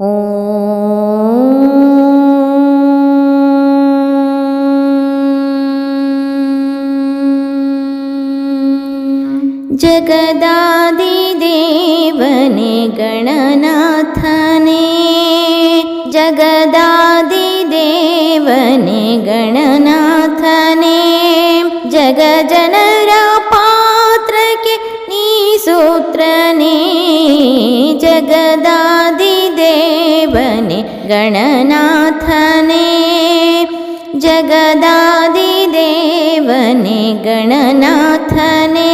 ॐ गणनाथने जगदादिदेवने गणनाथने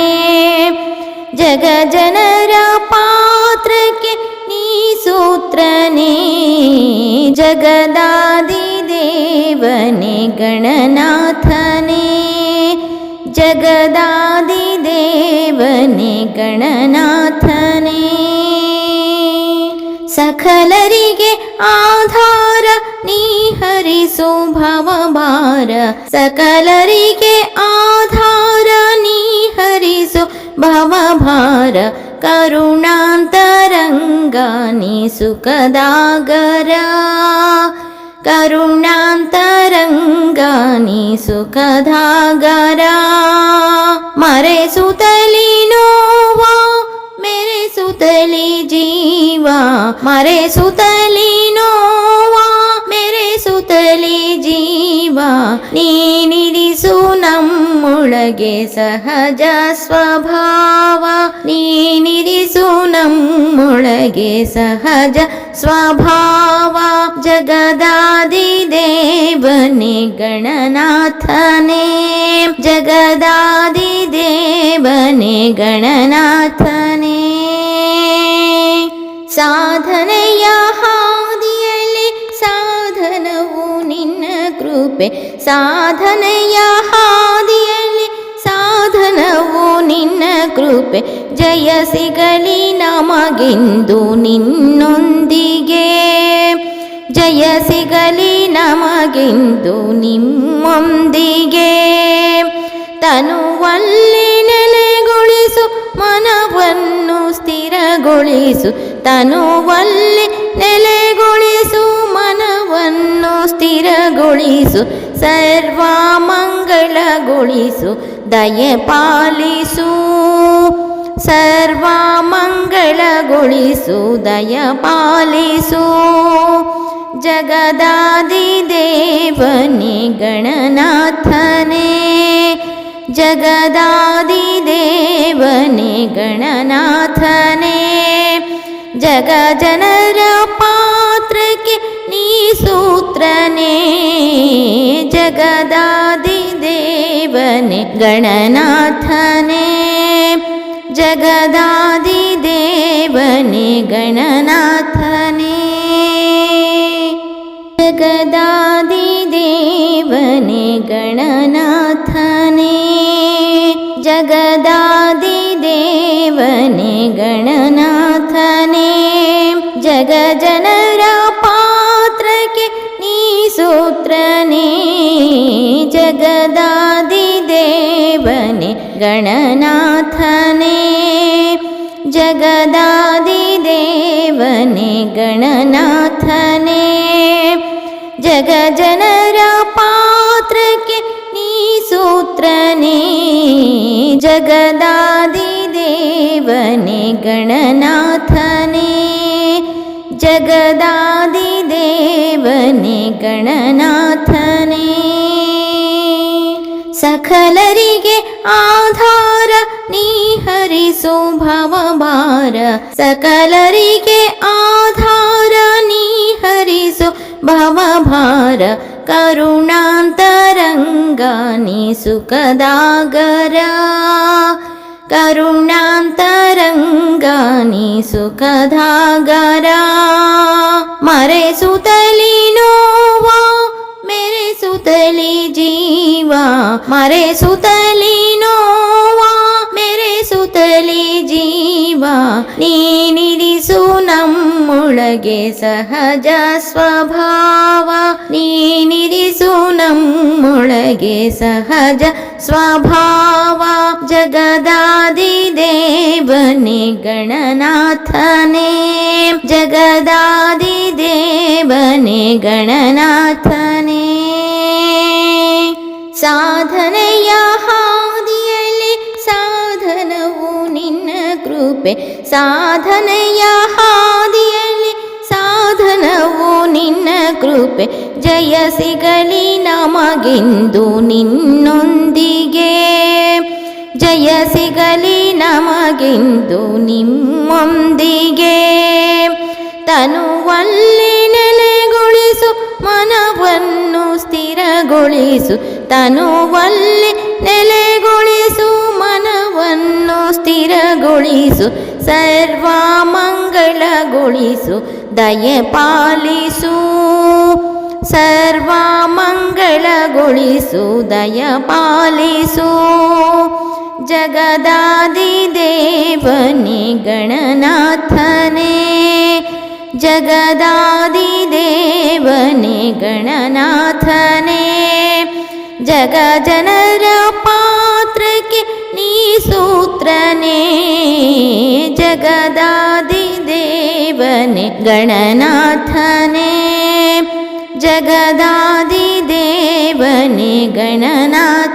जगजनरा पात्रके नीसूत्रने जगदादिदेवने गणनाथने जगदादिदेवने गणनाथने ಸಕಲರಿಗೆ ಆಧಾರ ನೀ ಹರಿಸು ಭವಭಾರ ಸಕಲರಿಗೆ ಆಧಾರ ನೀ ಹರಿಸು ಭವಭಾರ ಕರುಣಾಂತರಂಗ ನೀ ಸುಖದಾಗರ ಕರುಣಾಂತರಂಗ ನೀ ಸುಖದಾಗರ ಮರೆಸುತ್ತಲಿ ನೋವಾ मेरे सुतली जीवा मारे सुतली नोवा मेरे सुतली जीवा ನೀನಿರಿಸು ನಮ್ಮೊಳಗೆ ಸಹಜ ಸ್ವಭಾವ ನೀನಿರಿಸು ನಮ್ಮೊಳಗೆ ಸಹಜ ಸ್ವಭಾವ ಜಗದಾದಿ ದೇವನೇ ಗಣನಾಥನೇ ಜಗದಾದಿ ದೇವನೇ ಗಣನಾಥನೇ ಸಾಧನೆಯ ಹಾದಿಯಲ್ಲಿ ಸಾಧನವು ನಿನ್ನ ಕೃಪೆ. ಸಾಧನೆಯ ಹಾದಿಯಲ್ಲಿ ಸಾಧನವು ನಿನ್ನ ಕೃಪೆ. ಜಯ ಸಿಗಲಿ ನಮಗೆಂದು ನಿನ್ನೊಂದಿಗೆ. ಜಯ ಸಿಗಲಿ ನಮಗೆಂದು ನಿಮ್ಮೊಂದಿಗೆ. ತನುವಲ್ಲಿ ಸ್ಥಿರಗೊಳಿಸು ತನುವಲ್ಲಿ ನೆಲೆಗೊಳಿಸು ಮನವನ್ನು ಸ್ಥಿರಗೊಳಿಸು ಸರ್ವ ಮಂಗಳಗೊಳಿಸು ದಯೆ ಪಾಲಿಸು ಸರ್ವ ಮಂಗಳಗೊಳಿಸು ದಯ ಪಾಲಿಸು ಜಗದಾದಿ ದೇವನೇ ಗಣನಾಥನೇ ಜಗದಾದಿ ದೇವನೇ जगजनर पात्र क्नि सूत्र ने गणनाथने जगदादिदेवने गणनाथने जगदादिदेवने गणनाथने जगदादिदेवने गण ಜಗ ಜನರ ಪಾತ್ರಕ್ಕೆ ನೀ ಸೂತ್ರನೇ ಜಗದಾದಿ ದೇವನೇ ಗಣನಾಥನೇ ಜಗದಾದಿ ದೇವನೇ ಗಣನಾಥನೇ ಜಗ ಜನರ ಪಾತ್ರಕ್ಕೆ ನೀ ಸೂತ್ರನೇ ಜಗದಾದಿ ದೇವನೇ ಗಣನಾಥನೇ ಜಗದಾದಿ ದೇವನೇ ಗಣನಾಥನೇ ಸಕಲರಿಗೆ ಆಧಾರ ನೀ ಹರಿಸು ಭವಭಾರ ಸಕಲರಿಗೆ ಆಧಾರ ನೀ ಹರಿಸು ಭವಭಾರ ಕರುಣಾಂತರಂಗ ನೀ ಸುಖದಾಗರ ಕರುಣಾಂತರಂಗ ನೀ ಸುಖದಾಗರ मरे सुतली नोवा मेरे सुतली जीवा। नीनि रि सुनगे सहज स्भावाीनि रि सुनगे सहज स्वभाव। जगदादि बने गणनाथने। जगदादिव बने गण ಕೃಪೆ ಸಾಧನೆಯ ಹಾದಿಯಲ್ಲಿ ಸಾಧನವು ನಿನ್ನ ಕೃಪೆ. ಜಯ ಸಿಗಲಿ ನಮಗೆಂದು ನಿನ್ನೊಂದಿಗೆ. ಜಯ ಸಿಗಲಿ ನಮಗೆಂದು ನಿಮ್ಮೊಂದಿಗೆ. ತನುವಲ್ಲಿ ನೆಲೆಗೊಳಿಸು, ಮನವನ್ನು ಸ್ಥಿರಗೊಳಿಸು. ತನುವಲ್ಲಿ ಸರ್ವ ಮಂಗಳಗೊಳಿಸು ದಯೆ ಪಾಲಿಸು ಸರ್ವ ಮಂಗಳಗೊಳಿಸು ದಯ ಪಾಲಿಸು ಜಗದಾದಿ ದೇವನೇ ಗಣನಾಥನೇ ಜಗದಾದಿ ದೇವನೇ ಗಣನಾಥನೇ ಜಗ गणनाथने जगदादिवनि गणनाथ